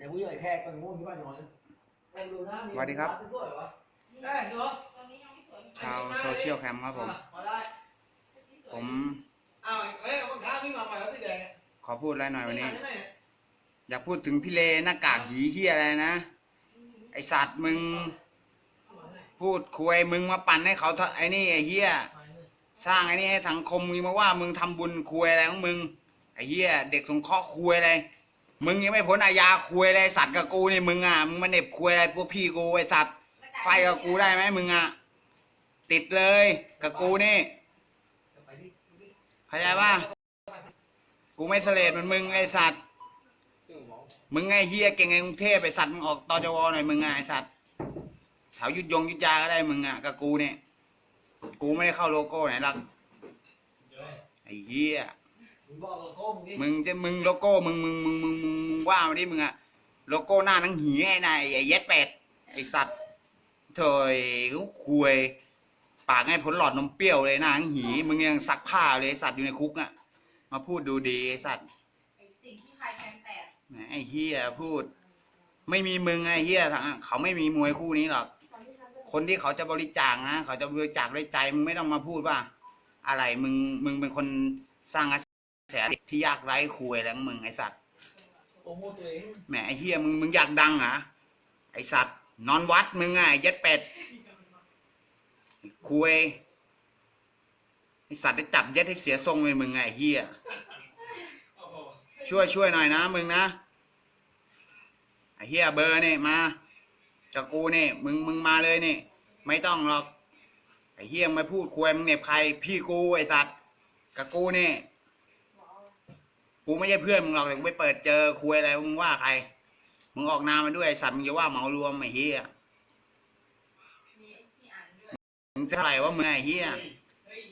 ดี๋ยวผู้ใหญ่แค่กันงูที่บ้านนอนแม่งดูนะมีสวัสดีครับสวยเหรอแม่ดูชาวโซเชียลแคมป์ครับผมมาได้ผมอ้าวเอ้ยเอาข้างพี่มาใหม่แล้วสีแดงขอพูดอะไรหน่อยวันนี้ใช่ไหมอยากพูดถึงพี่เลหน้ากากหีเฮียอะไรนะ ไอสัตว์มึง พูดคุยมึงมาปั่นให้เขาเถอะไอ้นี่ไอ้เฮียสร้างไอ้นี่ให้สังคมมึงมาว่ามึงทำบุญคุยอะไรของมึงไอ้เฮียเด็กสงเคราะห์คุยอะไร มึงยังไม่พ้นอาญาคุยอะไรสัตว์กับกูนี่มึงอะมึงมาเหน็บคุยอะไรพวกพี่กูไอสัตว์ไฟกับกูได้ไหมมึงอะติดเลยกับกูนี่เข้าใจป่ะกูไม่เสลดเหมือนมึงไอสัตว์มึงไงเฮียเก่งไงกรุงเทพไปสัตว์มึงออกตจวหน่อยมึงอะไอสัตว์แถวยุดยงยุดยาก็ได้มึงอะกับกูเนี่ยกูไม่ได้เข้าโลโก้ไหนหรอกไอเฮีย มึงบอกโลโก้มึงดิมึงจะมึงโลโก้มึงมึงมึงมึงมึงมึงว่ามาดิมึงอะโลโก้หน้าหนังหีไอ้นายไอ้เย็ดเป็ดไอ้สัตว์เถยเขาคุยปากไงผลหลอดนมเปรี้ยวเลยหน้าหนังหีมึงยังซักผ้าเลยไอ้สัตว์อยู่ในคุกอะมาพูดดูดีไอ้สัตว์ไอ้สิ่งที่ใครแทงแตกแหมไอ้เฮียพูด ไม่มีมึงไอ้เฮียทางเขาไม่มีมวยคู่นี้หรอกคนที่เขาจะบริจาคนะเขาจะบริจาคด้วยใจมึงไม่ต้องมาพูดว่า อะไรมึงมึงเป็นคนสร้างกระ แสที่ยากไร้คุยแล้วมึงไอ้สัตว์โปรโมทตัวเองแหมไอ้เฮียมึงมึงอยากดังเหรอไอ้สัตว์นอนวัดมึงไงยัดเป็ดคุยไอ้สัตว์ได้จับยัดให้เสียทรงเลยมึงไงไอ้เฮียช่วยช่วยหน่อยนะมึงนะไอ้เฮียเบอร์นี่มาจากกูนี่มึงมึงมาเลยนี่ไม่ต้องหรอกไอ้เฮียไม่พูดคุยมึงเหน็บใคร พี่กูไอ้สัตว์กับกูนี่ กูไม่ใช่เพื่อนมึงหรอกแต่กูไปเปิดเจอคุยอะไรมึงว่าใคร มึงออกนามมาด้วยไอ้สัตว์มึงจะว่าเหมารวมไอ้เฮียมึงจะเท่าไหร่ว่ามึงไอ้เฮียเฮีย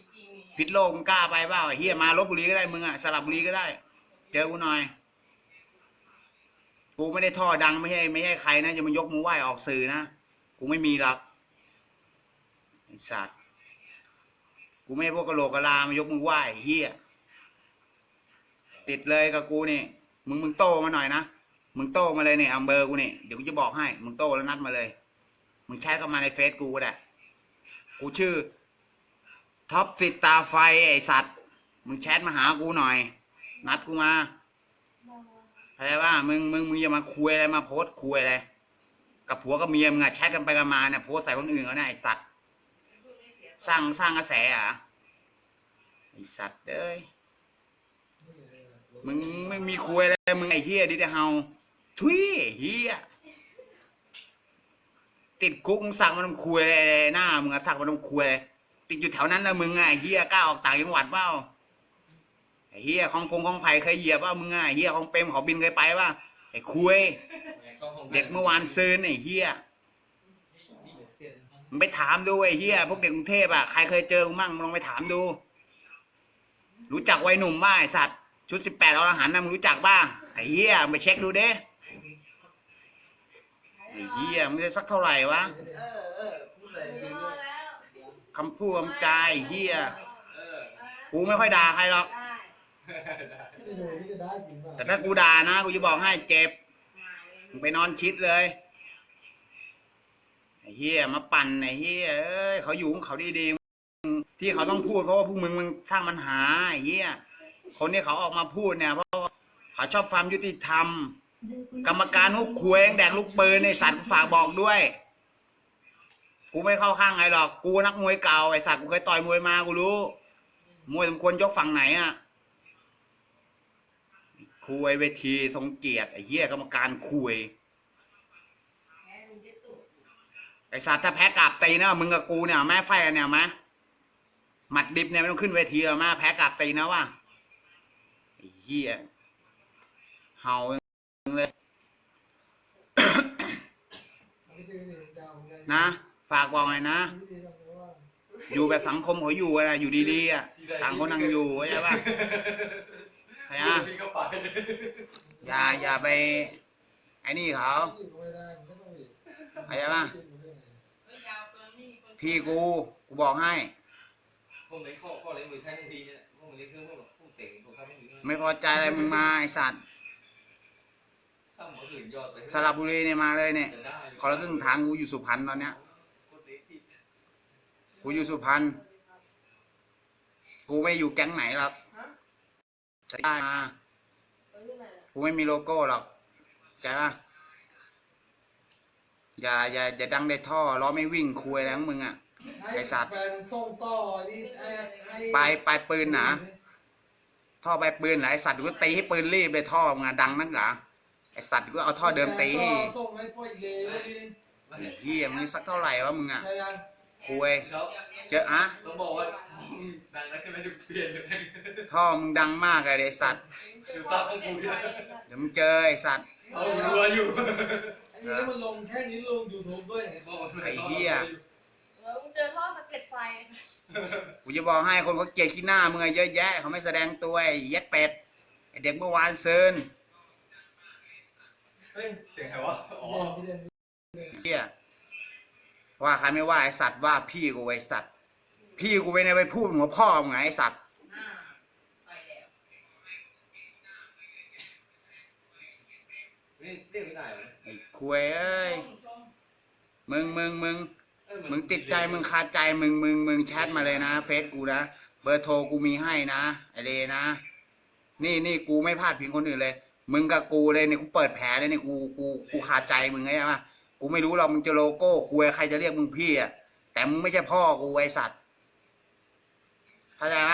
พิษโลกมึงกล้าไปเปล่าไอ้เฮียมาลบบุรีก็ได้มึงอะสลับบุรีก็ได้ เจอกูหน่อยกูไม่ได้ท่อดังไม่ใช่ไม่ใช่ใครนะจะมายกมือไหว้ออกสื่อนะกูไม่มีหรอกไอ้สัตว์กูไม่ให้พวกกะโหลกกะลามายกมือไหว้เฮีย ติดเลยกับกูนี่ มึงมึงโตมาหน่อยนะ มึงโตมาเลยเนี่ยอัมเบอร์กูนี่ เดี๋ยวกูจะบอกให้ มึงโตแล้วนัดมาเลย มึงแชทเข้ามาในเฟซกูก็ได้ กูชื่อท็อปสิตตาไฟไอสัตว์ มึงแชทมาหากูหน่อย นัดกูมาเข้าใจว่ามึงมึงมึงอย่ามาคุยอะไรมาโพสคุยอะไรกับผัวกับเมียมึงอะแชทกันไปกันมาเนี่ยโพสใส่คนอื่นเขาเนี่ยไอสัตว์สร้างสร้างกระแสเหรอะไอสัตว์เอ้ย มึงไม่มีคุยอะไรมึงไอ้เฮียดิเดเฮาทุยเฮียติดคุกมึงสั่งมันคุยอะไรหน้ามึงอะสั่งมันคุยติดอยู่แถวนั้นแล้วมึงไงเฮียกล้าออกต่างจังหวัดเปล่าไอ้เฮียของพงของไผ่เคยเหยียบเปล่ามึงไอ้เฮียของเปรมเขาบินเคยไปเปล่าไอ้คุยเด็กเมื่อวานซื้อไอ้เฮียมึงไปถามดูไอ้เฮียพวกเด็กกรุงเทพอะใครเคยเจอกูมั่งลองไปถามดู รู้จักวัยหนุ่มบ้าไอ้สัตว์ ชุดสิบแปดอรหันต์นะมึงรู้จักบ้างไอ้เฮียไปเช็คดูเด้ไอ้เฮียมึงจะสักเท่าไหร่วะเออเออพูดเลยเอแล้วคำพูดคำจาไอ้เฮียกูไม่ค่อยด่าใครหรอก ได้แต่ถ้ากูด่านะกูจะบอกให้เจ็บมาเลยมึงไปนอนชิดเลยไอ้เฮียมาปั่นไอ้เฮียเอ้ยเขาอยู่ของเขาดีๆที่เขาต้องพูดเพราะว่าพวกมึงมันสร้างปัญหาไอ้เฮีย คนที่เขาออกมาพูดเนี่ยเพราะว่าเขาชอบความยุติธรรม กรรมการหุกควยแดกลูกปืนในสัตว์กูฝากบอกด้วย กูไม่เข้าข้างใครหรอกกูนักมวยเก่าไอ้สัตว์กูเคยต่อยมวยมากูรู้ มวยสมควรยกฝั่งไหนอะคุยเวทีทรงเกียรติไอ้เหี้ยกรรมการคุยไอ้สัตว์ถ้าแพ้กาบตีนะมึงกับกูเนี่ยแม่ไฟกันเนี่ยมะหมัดดิบเนี่ยไม่ต้องขึ้นเวทีหรอกม่แพ้กาบตีนะว่ะ หี้ยเห่าเลย นะ ฝากบอกหน่อยนะ อยู่แบบสังคมเขาอยู่อะอยู่ดีๆอะต่างคนต่างอยู่เข้าใจป่ะเข้าใจปะอย่าอย่าไป ไอ้นี่เขาเข้าใจป่ะเฮ้ยยาวเกินไม่มีคนพี่กู กูบอกให้ พวกนี้ข้อข้อเลี้ยงมือใช้ทันทีเนี่ยพวกนี้คือพวกพวกเตะพวกทำให้ ไม่พอใจอะไรมึงมาไอสัตว์ถ้าหมออื่นยอดไปสระบุรีเนี่ยมาเลยเนี่ยจะได้ขอละครึ่งทางกูอยู่สุพรรณตอนเนี้ยกูอยู่สุพรรณ กูไม่อยู่แก๊งไหนหรอกฮะจะได้มาเออที่ไหนอะกูไม่มีโลโก้หรอกใจปะอย่าอย่าอย่าดังได้ท่อล้อไม่วิ่งคุยอะไรของมึงอะ ไอ้สัตว์ แฟนส่งต่อนี่ไอ้ไอ้ ปลายปลายปืนหนา ท่อปลายปืนไหนไอ้สัตว์กูตีให้ปืนรีบเลยท่อมึงอะดังนักหนาไอสัตว์กูเอาท่อเดิมตีให้ส่งให้พ่ออีกเลยเมื่อกี้ไอ้เฮียมึงสักเท่าไหร่วะมึงอะใช่ยังคุยแล้วเจออะต้องบอกว่าดังนั้นขึ้นไม่ดูเปลี่ยนเลยท่อมึงดังมากเลยไอสัตว์ดูภาพของกูด้วยเดี๋ยวมึงเจอไอสัตว์เอารัวอยู่ไอ้นี่มันลงแค่นี้ลงยูทูบด้วยไอ้เหี้ยเออมึงเจอท่อสะเก็ดไฟ กูจะบอกให้คนเขาเกลียดขี้หน้ามึงอะเยอะแยะเขาไม่แสดงตัวไอ้เย็ดเป็ดไอเด็กเมื่อวานเซินเฮ้ยเสียงใครวะอ๋อพี่เด่นเฮียว่าใครไม่ว่าไอสัตว์ว่าพี่กูไอสัตว์ พี่กูไปในไปพูดหัวพ่อมึงไงไอสัตว์หน้าไปแล้วนี่เรียกไม่ได้เลยไอ้คุยเอ้ยชมมึงมึงมึงเอ้ยน มึงติดใจมึงคาใจมึงมึงมึงแชทมาเลยนะเฟซกูนะเบอร์โทรกูมีให้นะไอเลนะนี่นี่กูไม่พลาดพิงคนอื่นเลย มึงกับกูเลยเนี่ยกูเปิดแผลเลยเนี่ยกูกูกูคาใจมึงไงวะกูไม่รู้หรอกมึงจะโลโก้คุยใครจะเรียกมึงพี่อะแต่มึงไม่ใช่พ่อกูไอสัตว์เข้าใจไหม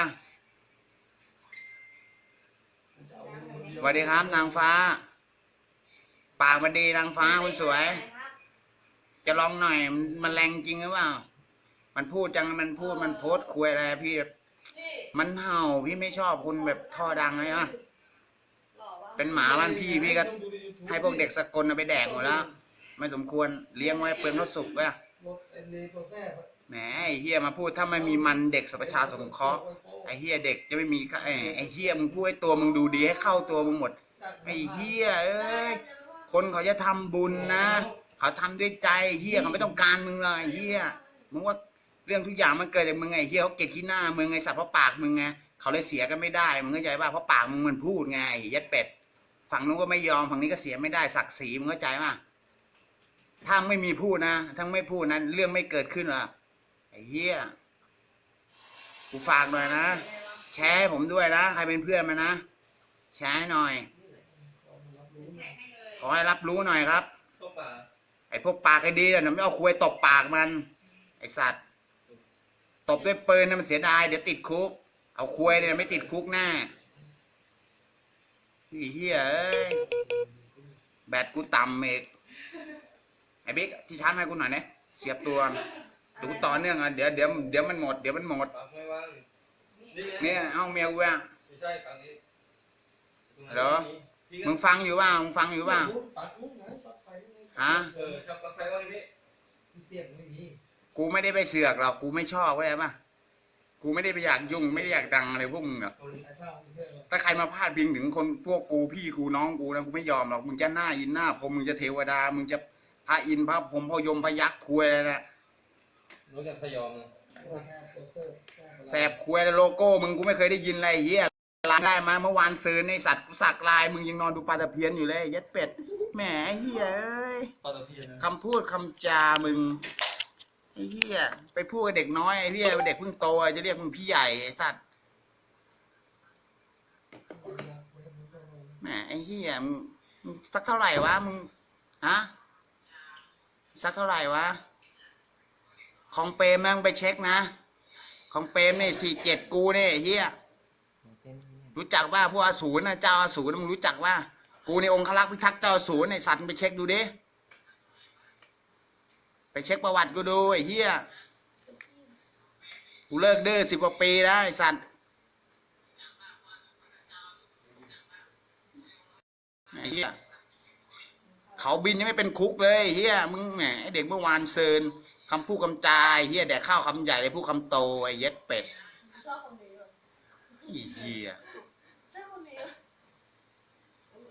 สวัสดีครับนางฟ้า ปากมันดีนางฟ้าคุณสวย จะลองหน่อยมันแรงจริงหรือเปล่า มันพูดจังมันพูดมันโพสคุยอะไรพี่มันเห่าพี่ไม่ชอบคนแบบท่อดังเลยอะเป็นหมาบ้านพี่พี่ก็ให้พวกเด็กสกลเอาไปแดกหมดแล้ว ไม่สมควรเลี้ยงไว้เปลืองข้าสุกไอ้แหมไอเฮียมาพูดถ้าไม่มีมันเด็กสัพชาสงเคราะห์ไอเฮียเด็กจะไม่มีไอเฮียมึงพูดให้ตัวมึงดูดีให้เข้าตัวมึงหมดไอเฮียเอ้ยคนเขาจะทำบุญนะ เขาทำด้วยใจเฮียเขาไม่ต้องการมึงเลยเฮียมึงว่าเรื่องทุกอย่างมันเกิดจากมึงไงเฮียเขาเกลียดขี้หน้ามึงไงสัตว์เพราะปากมึงไงเขาเลยเสียกันไม่ได้มึงเข้าใจป่ะเพราะปากมึงมันพูดไงไอ้ยัดเป็ด ฝั่งนู้นก็ไม่ยอมฝั่งนี้ก็เสียไม่ได้ศักดิ์ศรีมึงเข้าใจป่ะถ้าไม่มีพูดนะทั้งไม่พูดนั้น เรื่องไม่เกิดขึ้นหรอกไอ้เฮียกูฝากหน่อยนะแชร์ให้ผมด้วยนะใครเป็นเพื่อนมานะแชร์ให้หน่อยแท็กให้เลยขอให้รับรู้หน่อยครับต้มปลาไอ้พวกปากไอ้ดีน่ะไม่เอาคุยตบปากมัน ไอ้สัตว์ตบด้วยปืนน่ะมันเสียดายเดี๋ยวติดคุก เอาคุยเนี่ยไม่ติดคุกแน่ไอ้เหี้ยเอ้ยแบตกูต่ำเอกไอ้บิ๊กที่ชาร์จให้กูหน่อยเนี่ยเสียบตัวเดี๋ยวกูต่อเนื่องอะเดี๋ยวเดี๋ยวเดี๋ยวมันหมดเดี๋ยวมันหมดปลาไม่ว่างนี่ไงเนี่ยเอาเมียกูอะไม่ใช่ฝั่งนี้เหรอมึงฟังอยู่ว่ามึงฟังอยู่ว่า ฮะเออชอบปลั๊กไฟว่านี่พี่เสียบไม่มีกูไม่ได้ไปเสือกหรอกกูไม่ชอบเข้าใจปะกูไม่ได้ไปอยากยุ่งไม่ได้อยากดังอะไรพวกมึงหรอกไอ้ท่าไม่ใช่หรอถ้าใครมาพาดพิงถึงคนพวกกูพี่กูน้องกูนะกูไม่ยอมหรอกมึงจะหน้ายินหน้าผมมึงจะเทวดา มึงจะพระอินทร์พระพรหมพระยมพระยักษ์คุยอะไรนะรู้จักพยอมแสบคุยอะไรโลโก้มึงกูไม่เคยได้ยินอะไรไอ้เหี้ย ลายได้มาเมื่อวานซื้อในสัตว์กูสักลาย มึงยังนอนดูปลาตะเพียนอยู่เลยเย็ดเป็ดแหมไอ้เหี้ยเอ้ยปลาตะเพียนนะคำพูดคำจามึงไอ้เหี้ยไปพูดกับเด็กน้อยไอ้เหี้ยเด็กเพิ่งโตจะเรียกมึงพี่ใหญ่ไอ้สัตว์แหมไอ้เหี้ยมึงมึงสักเท่าไหร่วะมึงฮะสักเท่าไหร่วะของเปรมนะมึงไปเช็คนะ ของเปรมนี่สี่เจ็ดกูเนี่ยไอ้เหี้ย รู้จักว่าพวกอสูรนะเจ้าอสูรมึงรู้จักว่า กูในองค์คลักษ์พิทักษ์เจ้าอสูรไอ้สัตว์ไปเช็คดูดิไปเช็คประวัติกูดูไอ้เหี้ยกูเลิกเด้อสิบกว่าปีแล้วไอ้สัตว์ไอ้เหี้ยเขาบินยังไม่เป็นคุกเลยเหี้ยมึงแหมเด็กเมื่อวานเซินคำพูดคำจาไอ้เหี้ยแดกข้าวคำใหญ่เลยพูดคำโตไอ้เย็ดเป็ดเหรอไอ้เหี้ย ชอบคนนี้เหร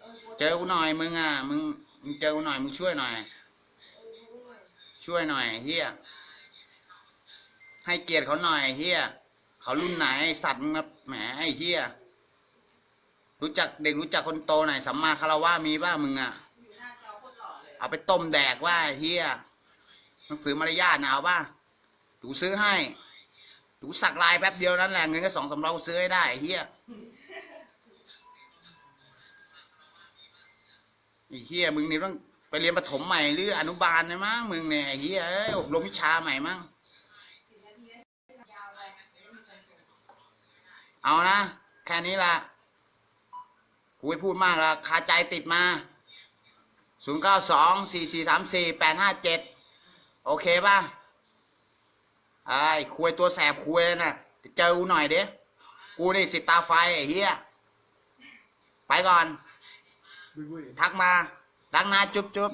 อ เจอกูหน่อยมึงอะมึงมึงเจอกูหน่อยมึงช่วยหน่อย ช่วยหน่อยเฮียให้เกียรติเขาหน่อยเฮียเขารุ่นไหนสัตว์มึงมาแหมไอ้เฮียรู้จักเด็กรู้จักคนโตหน่อยสัมมาคารวะมีบ้ามึงอะเอาไปต้มแดกว่าเฮียหนังสือมารยาทนะเอาป่ะดูซื้อให้ดูสักลายแป๊บเดียวนั้นแหละเงินก็สองสามร้อยซื้อให้ได้เฮีย อ้เฮียมึงนี่ต้องไปเรียนประถมใหม่หรืออนุบาลนะมั้งมึงเนี่ยไอ้เฮียอบรมวิชาใหม่มั้งเอานะ แค่นี้ละกูไม่พูดมากละคาใจติดมาศูนย์เก้าสองสี่สี่สามสี่แปดห้าเจ็ดโอเคป่ะไอ้คุยตัวแสบคุยน่ะเจอกูหน่อยเด้กูนี่สิตาไฟไอ้เหี้ย ไปก่อน ทักมาดังนาจุ๊บจุ๊บ